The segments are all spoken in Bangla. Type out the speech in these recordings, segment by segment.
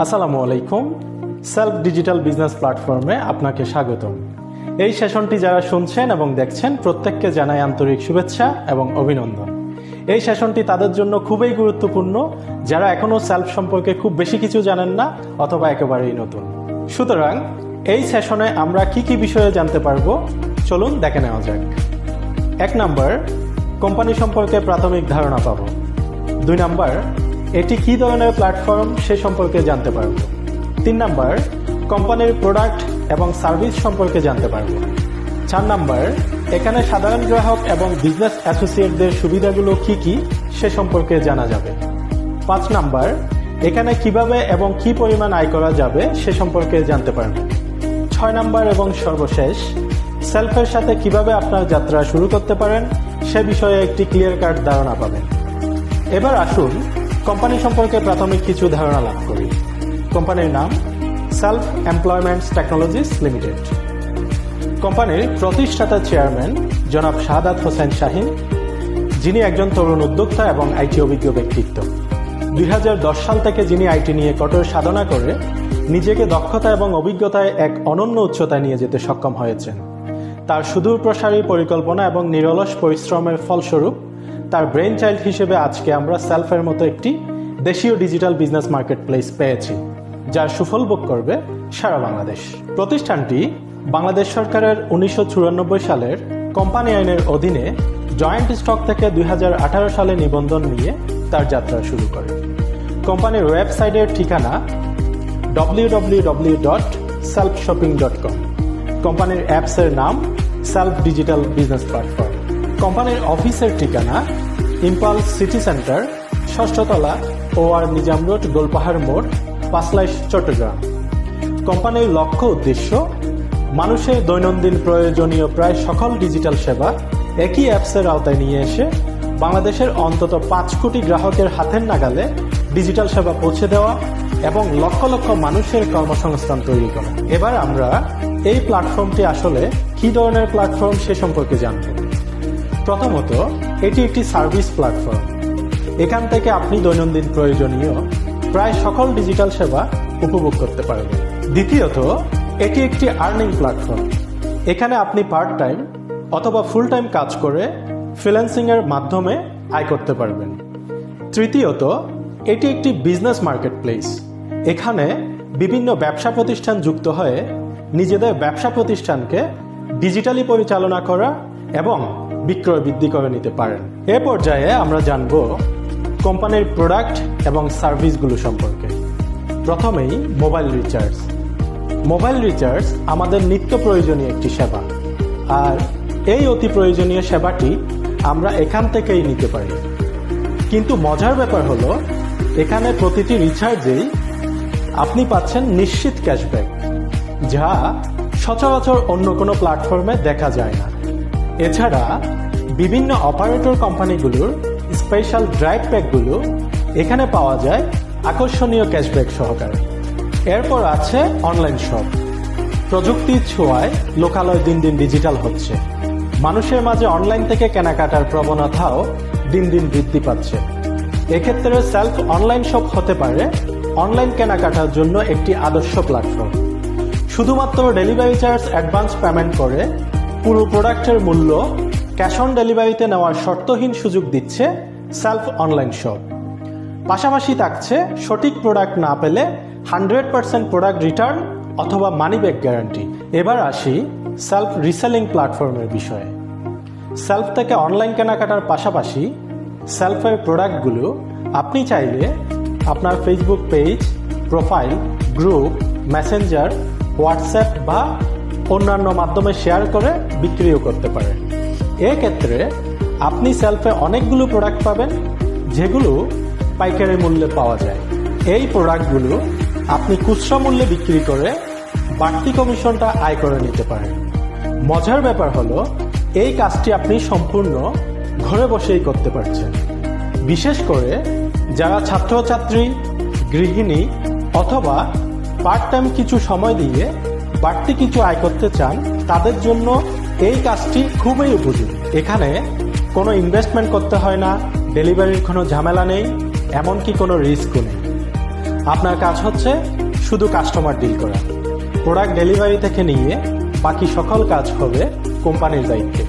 আসসালামু আলাইকুম। সেলফ ডিজিটাল বিজনেস প্ল্যাটফর্মে আপনাকে স্বাগতম। এই সেশনটি যারা শুনছেন এবং দেখছেন, প্রত্যেককে জানাই আন্তরিক শুভেচ্ছা এবং অভিনন্দন। এই সেশনটি তাদের জন্য খুবই গুরুত্বপূর্ণ। যারা এখনও সেলফ সম্পর্কে খুব বেশি কিছু জানেন না, অথবা একেবারেই নতুন। সুতরাং, এই সেশনে আমরা কি কি বিষয়ে জানতে পারব, চলুন দেখে নেওয়া যাক। এক নাম্বার, কোম্পানি সম্পর্কে প্রাথমিক ধারণা পাবো। দুই নাম্বার এটি কি ধরনের প্ল্যাটফর্ম সে সম্পর্কে জানতে পারব? তিন নাম্বার কোম্পানির প্রোডাক্ট এবং সার্ভিস সম্পর্কে জানতে পারব। চার নাম্বার, এখানে সাধারণ গ্রাহক এবং বিজনেস অ্যাসোসিয়েটদের সুবিধাগুলো কি কি সে সম্পর্কে জানা যাবে। পাঁচ নাম্বার, এখানে কীভাবে এবং কি পরিমাণ আয় করা যাবে সে সম্পর্কে জানতে পারবেন ছয় নাম্বার এবং সর্বশেষ সেলফের সাথে কীভাবে আপনার যাত্রা শুরু করতে পারেন সে বিষয়ে একটি ক্লিয়ার কাট ধারণা পাবেন। এবার আসুন কোম্পানি সম্পর্কে প্রাথমিক কিছু ধারণা লাভ করি। কোম্পানির নাম সেলফ এমপ্লয়মেন্টস টেকনোলজিস লিমিটেড কোম্পানির প্রতিষ্ঠাতা চেয়ারম্যান জনাব শাহাদাত হোসেন শাহিন, যিনি একজন তরুণ উদ্যোক্তা এবং আইটি অভিজ্ঞ ব্যক্তিত্ব। দুই হাজার দশ সাল থেকে যিনি আইটি নিয়ে কঠোর সাধনা করে, নিজেকে দক্ষতা এবং অভিজ্ঞতায় এক অনন্য উচ্চতায় নিয়ে যেতে সক্ষম হয়েছেন। তার সুদূর প্রসারী পরিকল্পনা এবং নিরলস পরিশ্রমের ফলস্বরূপ তার ব্রেন চাইল্ড হিসেবে আজকে আমরা সেলফের মতো একটি দেশীয় ডিজিটাল বিজনেস মার্কেট প্লেস পেয়েছি, যার সুফল ভোগ করবে সারা বাংলাদেশ। প্রতিষ্ঠানটি বাংলাদেশ সরকারের উনিশশো চুরানব্বই সালের কোম্পানি আইনের অধীনে জয়েন্ট স্টক থেকে দুই হাজার আঠারো সালে নিবন্ধন নিয়ে তার যাত্রা শুরু করে। কোম্পানির ওয়েবসাইটের ঠিকানা www.selfshopping.com কোম্পানির অ্যাপসের নাম সেলফ ডিজিটাল বিজনেস প্ল্যাটফর্ম কোম্পানির অফিসের ঠিকানা Impulse city centre ষষ্ঠতলা O R Nizam road Golpahar মোড় পাঁচলাইশ চট্টগ্রাম কোম্পানির লক্ষ্য উদ্দেশ্য, মানুষের দৈনন্দিন প্রয়োজনীয় প্রায় সকল ডিজিটাল সেবা একই অ্যাপসের আওতায় নিয়ে এসে বাংলাদেশের অন্তত পাঁচ কোটি গ্রাহকের হাতের নাগালে ডিজিটাল সেবা পৌঁছে দেওয়া এবং লক্ষ লক্ষ মানুষের কর্মসংস্থান তৈরি করা। এবার আমরা এই প্ল্যাটফর্মটি আসলে কি ধরনের প্ল্যাটফর্ম সে সম্পর্কে জানব। প্রথমত এটি একটি সার্ভিস প্ল্যাটফর্ম। এখান থেকে আপনি দৈনন্দিন প্রয়োজনীয় প্রায় সকল ডিজিটাল সেবা উপভোগ করতে পারবেন। দ্বিতীয়ত, এটি একটি আর্নিং প্ল্যাটফর্ম। এখানে আপনি পার্ট টাইম অথবা ফুল টাইম কাজ করে ফ্রিল্যান্সিং এর মাধ্যমে আয় করতে পারবেন। তৃতীয়ত, এটি একটি বিজনেস মার্কেট প্লেস এখানে বিভিন্ন ব্যবসা প্রতিষ্ঠান যুক্ত হয়ে নিজেদের ব্যবসা প্রতিষ্ঠানকে ডিজিটালি পরিচালনা করা এবং বিক্রয় বৃদ্ধি করে নিতে পারেন। এ পর্যায়ে আমরা জানব কোম্পানির প্রোডাক্ট এবং সার্ভিসগুলো সম্পর্কে। প্রথমেই মোবাইল রিচার্জ। মোবাইল রিচার্জ আমাদের নিত্য প্রয়োজনীয় একটি সেবা। আর এই অতি প্রয়োজনীয় সেবাটি আমরা এখান থেকেই নিতে পারি। কিন্তু মজার ব্যাপার হলো, এখানে প্রতিটি রিচার্জেই আপনি পাচ্ছেন নিশ্চিত ক্যাশব্যাক, যা সচরাচর অন্য কোনো প্ল্যাটফর্মে দেখা যায় না। এছাড়া বিভিন্ন অপারেটর কোম্পানিগুলোর স্পেশাল ড্রাইভ প্যাকগুলো এখানে পাওয়া যায় আকর্ষণীয় ক্যাশব্যাক সহকারে। এরপর আছে অনলাইন শপ প্রযুক্তির ছোঁয়ায় লোকালয় দিন দিন ডিজিটাল হচ্ছে। মানুষের মাঝে অনলাইন থেকে কেনাকাটার প্রবণতাও দিন দিন বৃদ্ধি পাচ্ছে। এক্ষেত্রে সেলফ অনলাইন শপ হতে পারে অনলাইন কেনাকাটার জন্য একটি আদর্শ প্ল্যাটফর্ম শুধুমাত্র ডেলিভারি চার্জ অ্যাডভান্স পেমেন্ট করে পুরো প্রোডাক্টের মূল্য ক্যাশ অন ডেলিভারিতে নেওয়ার শর্তহীন সুযোগ দিচ্ছে সেলফ অনলাইন শপ। পাশাপাশি থাকছে সঠিক প্রোডাক্ট না পেলে হান্ড্রেড পার্সেন্ট প্রোডাক্ট রিটার্ন অথবা মানি ব্যাক গ্যারান্টি। এবার আসি সেলফ রিসেলিং প্ল্যাটফর্মের বিষয়ে। সেলফ থেকে অনলাইন কেনাকাটার পাশাপাশি সেলফের প্রোডাক্টগুলো আপনি চাইলে আপনার Facebook page profile group Messenger WhatsApp বা অন্যান্য মাধ্যমে শেয়ার করে, বিক্রিও করতে পারেন এক্ষেত্রে আপনি সেলফে অনেকগুলো প্রোডাক্ট পাবেন, যেগুলো পাইকারি মূল্যে পাওয়া যায়। এই প্রোডাক্টগুলো আপনি খুচরা মূল্যে বিক্রি করে বাড়তি কমিশনটা আয় করে নিতে পারেন। মজার ব্যাপার হলো, এই কাজটি আপনি সম্পূর্ণ ঘরে বসেই করতে পারছেন। বিশেষ করে যারা ছাত্রছাত্রী, গৃহিণী অথবা পার্ট টাইম কিছু সময় দিয়ে বাড়তি কিছু আয় করতে চান, তাদের জন্য এই কাজটি খুবই উপযোগী। এখানে কোনো ইনভেস্টমেন্ট করতে হয় না ডেলিভারির কোনো ঝামেলা নেই, এমনকি কোনো রিস্কও নেই। আপনার কাজ হচ্ছে শুধু কাস্টমার ডিল করা। প্রোডাক্ট ডেলিভারি থেকে নিয়ে বাকি সকল কাজ হবে কোম্পানির দায়িত্বে।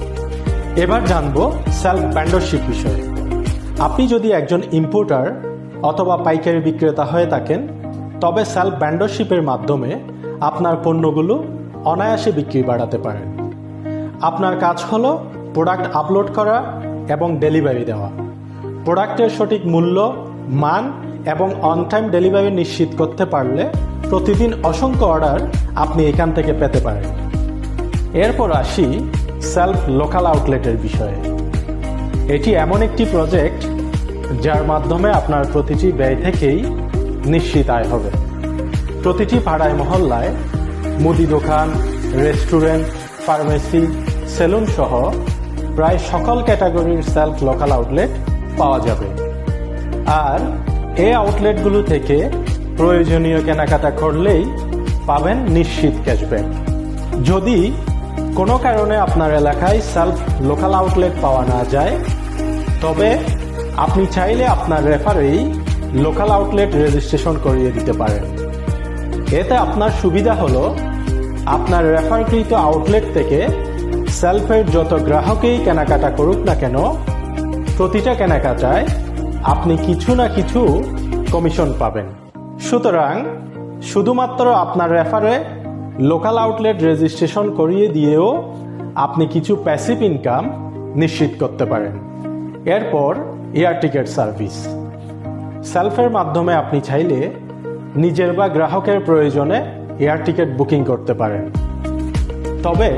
এবার জানব সেলফ ব্যান্ডারশিপ বিষয়ে। আপনি যদি একজন ইম্পোর্টার অথবা পাইকারি বিক্রেতা হয়ে থাকেন, তবে সেলফ ব্যান্ডারশিপের মাধ্যমে আপনার পণ্যগুলো অনায়াসে বিক্রি বাড়াতে পারেন। আপনার কাজ হলো প্রোডাক্ট আপলোড করা এবং ডেলিভারি দেওয়া। প্রোডাক্টের সঠিক মূল্য, মান এবং অন টাইম ডেলিভারি নিশ্চিত করতে পারলে প্রতিদিন অসংখ্য অর্ডার আপনি এখান থেকে পেতে পারেন। এরপর আসি সেলফ লোকাল আউটলেটের বিষয়ে। এটি এমন একটি প্রজেক্ট যার মাধ্যমে আপনার প্রতিটি ব্যয় থেকেই নিশ্চিত আয় হবে। প্রতিটি পাড়ায়, মহল্লায় মুদি দোকান, রেস্টুরেন্ট, ফার্মেসি, সেলুন সহ প্রায় সকল ক্যাটাগরির সেলফ লোকাল আউটলেট পাওয়া যাবে। আর এই আউটলেটগুলো থেকে প্রয়োজনীয় কেনাকাটা করলেই পাবেন নিশ্চিত ক্যাশব্যাক। যদি কোনো কারণে আপনার এলাকায় সেলফ লোকাল আউটলেট পাওয়া না যায়, তবে আপনি চাইলে আপনার রেফারেই লোকাল আউটলেট রেজিস্ট্রেশন করিয়ে দিতে পারেন। এতে আপনার সুবিধা হলো, আপনার রেফারকৃত আউটলেট থেকে সেলফের যত গ্রাহকেই কেনাকাটা করুক না কেন, প্রতিটা কেনাকাটায় আপনি কিছু না কিছু কমিশন পাবেন। সুতরাং শুধুমাত্র আপনার রেফারে লোকাল আউটলেট রেজিস্ট্রেশন করিয়ে দিয়েও আপনি কিছু প্যাসিভ ইনকাম নিশ্চিত করতে পারেন। এরপর এয়ার টিকেট সার্ভিস সেলফের মাধ্যমে আপনি চাইলে নিজের বা গ্রাহকের প্রয়োজনে এয়ার টিকিট বুকিং করতে পারেন। তবে